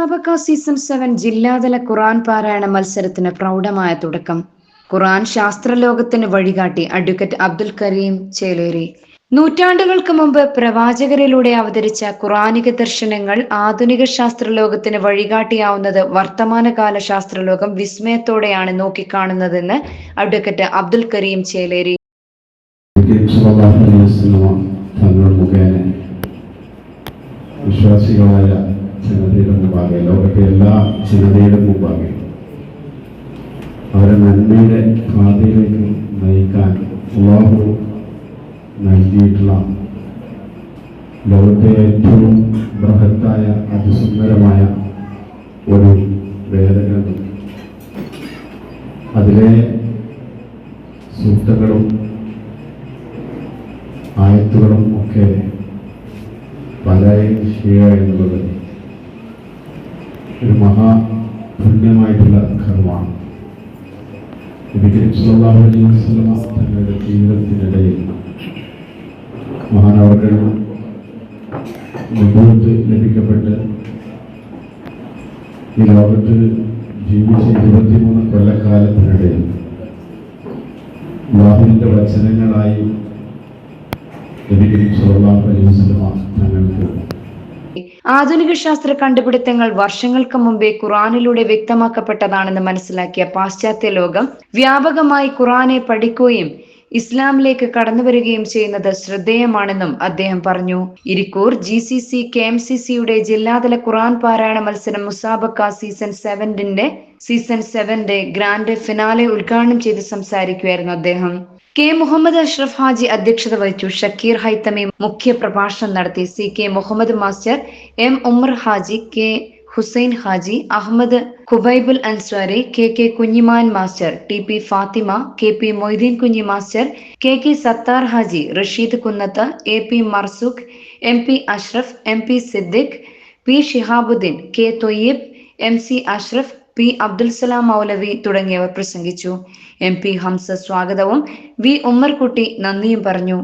മുസാബക്ക season seven ജില്ലാതല ഖുറാൻ പാരായണ മത്സരത്തിന് പ്രൗഢമായ തുടക്കം. ഖുറാൻ ശാസ്ത്രലോകത്തിന് വഴികാട്ടി അഡ്വക്കേറ്റ് അബ്ദുൽ കരീം ചേലേരി നൂറ്റാണ്ടുകൾക്ക് മുമ്പ് പ്രവാചകരിലൂടെ അവതരിച്ച ഖുറാനിക ദർശനങ്ങൾ ആധുനിക ശാസ്ത്രലോകത്തിന് വഴികാട്ടിയാവുന്നത് വർത്തമാനകാല ശാസ്ത്രലോകം വിസ്മയത്തോടെയാണ് നോക്കിക്കാണുന്നതെന്ന് അഡ്വക്കേറ്റ് അബ്ദുൽ കരീം ചേലേരി വിശ്വാസികളായ ജനതയുടെ മുമ്പാകെ ലോകത്തെ എല്ലാ ജനതയുടെ മുമ്പാകെ. അവരെ നന്മയുടെ പാതയിലേക്ക് നയിക്കാൻ അള്ളാഹു നൽകിയിട്ടുള്ള ലോകത്തെ ഏറ്റവും ബൃഹത്തായ അതിസുന്ദരമായ ഒരു വേദഗ്രന്ഥം അതിലെ സൂക്തങ്ങളും ആയത്തുകളും ഒക്കെ പല ഷിയ എന്നുള്ളത് ഒരു മഹാ പുണ്യമായിട്ടുള്ള കർമ്മമാണ് തങ്ങളുടെ ജീവിതത്തിനിടയിൽ മഹാനവർകൾ നിബൂത്ത് ലഭിക്കപ്പെട്ട് ഈ ലോകത്ത് ജീവിച്ച ഇരുപത്തിമൂന്ന് കൊല്ലക്കാലത്തിനിടയിൽ അള്ളാഹുവിന്റെ വചനങ്ങളായി വസല്ലമ തങ്ങൾക്ക് ആധുനിക ശാസ്ത്ര കണ്ടുപിടുത്തങ്ങൾ വർഷങ്ങൾക്ക് മുമ്പേ ഖുറാനിലൂടെ വ്യക്തമാക്കപ്പെട്ടതാണെന്ന് മനസ്സിലാക്കിയ പാശ്ചാത്യ ലോകം വ്യാപകമായി ഖുറാനെ പഠിക്കുകയും ഇസ്ലാമിലേക്ക് കടന്നു വരികയും ചെയ്യുന്നത് ശ്രദ്ധേയമാണെന്നും അദ്ദേഹം പറഞ്ഞു. Irikkur G C C K M C സിയുടെ ജില്ലാതല ഖുറാൻ പാരായണ മത്സരം മുസാബക്ക സീസൺ സെവന്റിന്റെ സീസൺ സെവന്റെ ഗ്രാൻഡ് ഫിനാലെ ഉദ്ഘാടനം ചെയ്ത് സംസാരിക്കുകയായിരുന്നു അദ്ദേഹം. കെ മുഹമ്മദ് അഷ്റഫ് ഹാജി അധ്യക്ഷത വഹിച്ചു. ഷക്കീർ ഹൈത്തമി മുഖ്യ പ്രഭാഷണം നടത്തി. C K Muhammad master M Umar Haji K Hussain Haji Ahmed Khubaibul Ansari K K Kunhiman master T P Fathima K P Moideen Kunhi master K K Sathar Haji Rasheed Kunnath A P Marzooq M P Ashraf M P Siddique P Shihabuddin K Thoyyib M C Ashraf P Abdul Salam Moulavi തുടങ്ങിയവർ പ്രസംഗിച്ചു. M P Hamza സ്വാഗതവും V Ummerkutty നന്ദിയും പറഞ്ഞു.